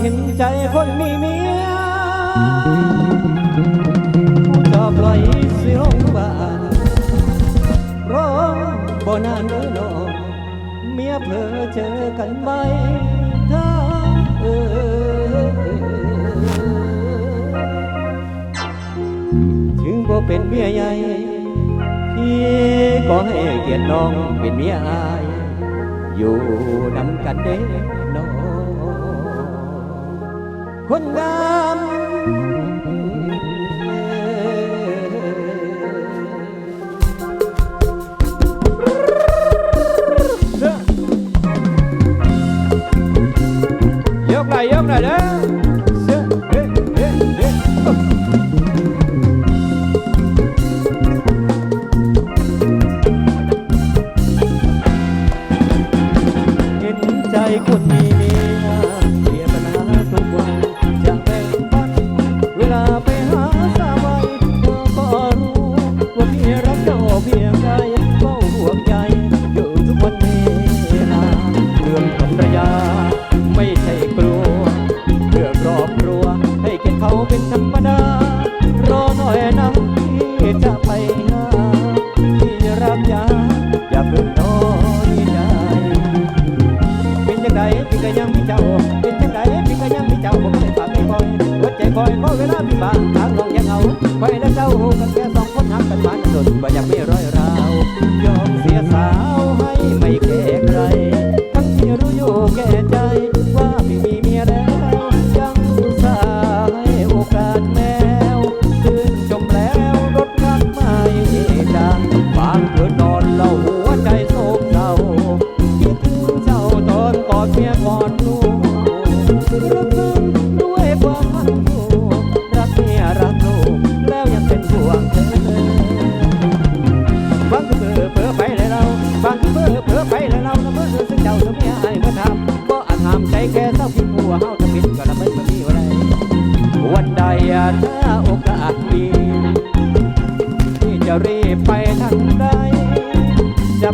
เห็นใจคนมีเมียจะปล่อยสิลงบานร้องบ่นานเด้อน้องเมียเพลอเจอกันไปทาเออถึงบ่เป็นเมียใหญ่พี่ก็ให้เกียรติน้องเป็นเมียอาย อยู่นำกันเด้ quân nam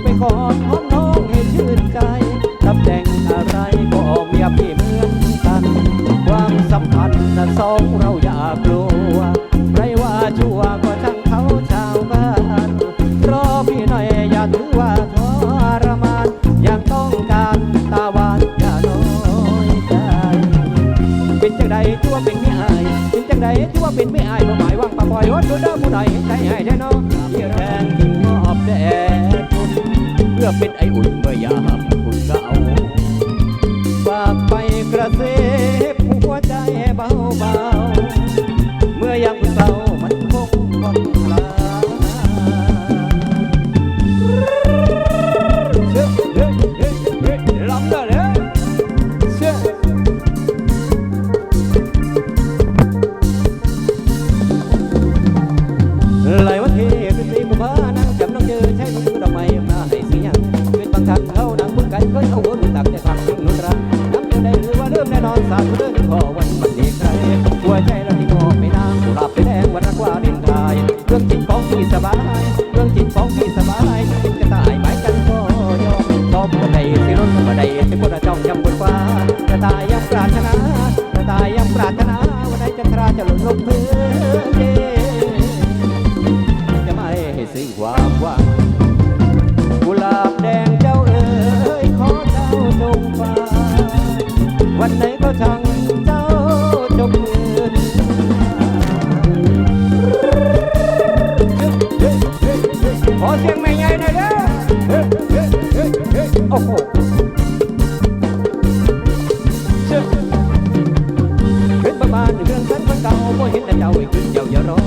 recoge. เสียผู้หัใจเบาบา วันไหนก็ช่างเจ้าจบขอเสียงไใหญ่หน่อยเด้อโอ้โหเชื่อเป็นประมาณเรื่องฉันคนเก่าบ่เห็นแต่เจ้าไอ้ขึ้นเจ้าอย่ารอ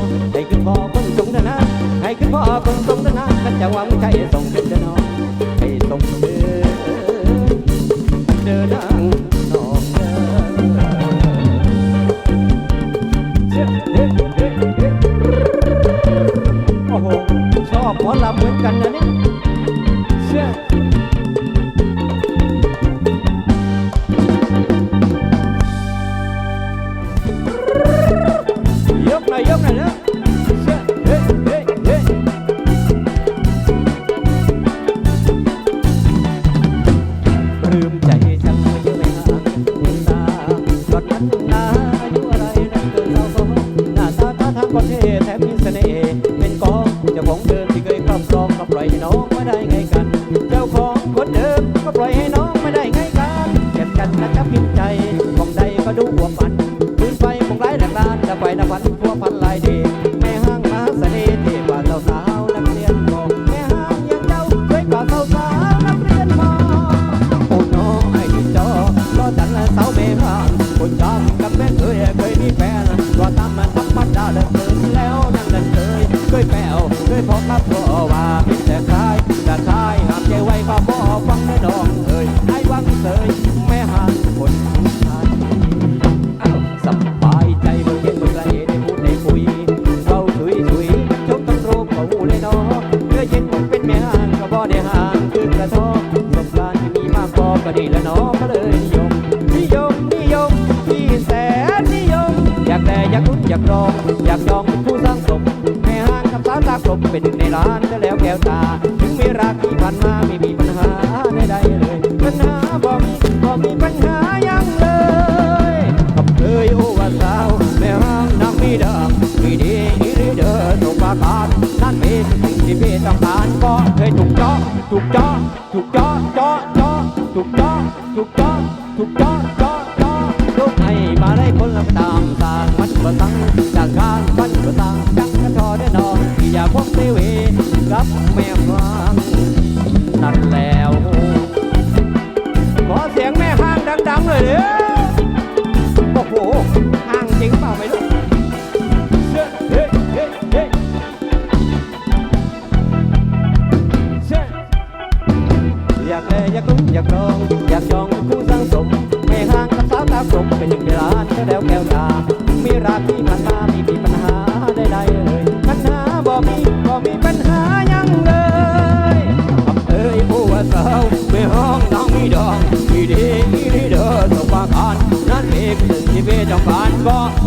พั อยากลอง อยากลองผู้สร้างสมแม่ห้างกับสาวตากลมเป็นหนึ่งในล้านจะแล้วแก้วตา ถึงมีรักที่ผ่านมาไม่มีปัญหาใดๆเลย ปัญหาบ่มีบ่มีปัญหายังเลยกับเคยโอว่าสาวแม่ห้างนางมีดางมีดีอีหลีเด้อตกปาการนั่นเป็นสิ่งที่พี่ต้องการก็เคยถูกเจาะถูกเจาะถูกเจาะเจาะเจาะถูกเจาะถูกเจาะถูกเจาะ นั่นแล้ว ขอเสียงแม่ห้างดังๆหน่อยเด้อโอ้โหห้างจริงเปล่าไม่รู้เฮ้ยเฮ้ยเฮ้ยเฮ้ยเฮ้ยอยากแลอยากลุ้นอยากลอง อยากจองคู่สร้างสม แม่ห้างกับสาวตากลมเป็นหนึ่งในล้านแล้แก้วตา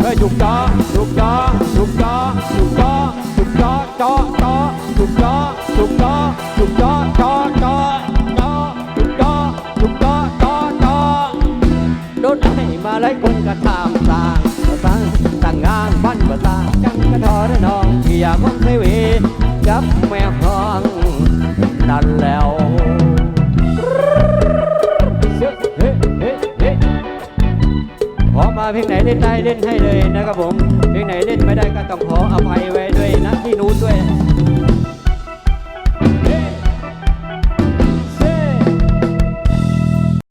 ก็เคยถูกจ้อถูกจ้อถูกจ้อถูกจ้อถูกจ้อจ้อจ้อถูกจ้อถูกจ้อถูกจ้อจ้อจ้อจ้อถูกจ้อถูกจ้อจ้อจ้อโดนให้มาไล่คนกระทำสร้างสร้างต่างงานบ้านบ่สร้างจังกระทอได้น้องที่อยากคนเทวีกับ เล่นให้เลยนะครับผมเพลงไหนเล่นไม่ได้ก็ต้องขออภัยไว้ด้วยนะที่นู้นด้วย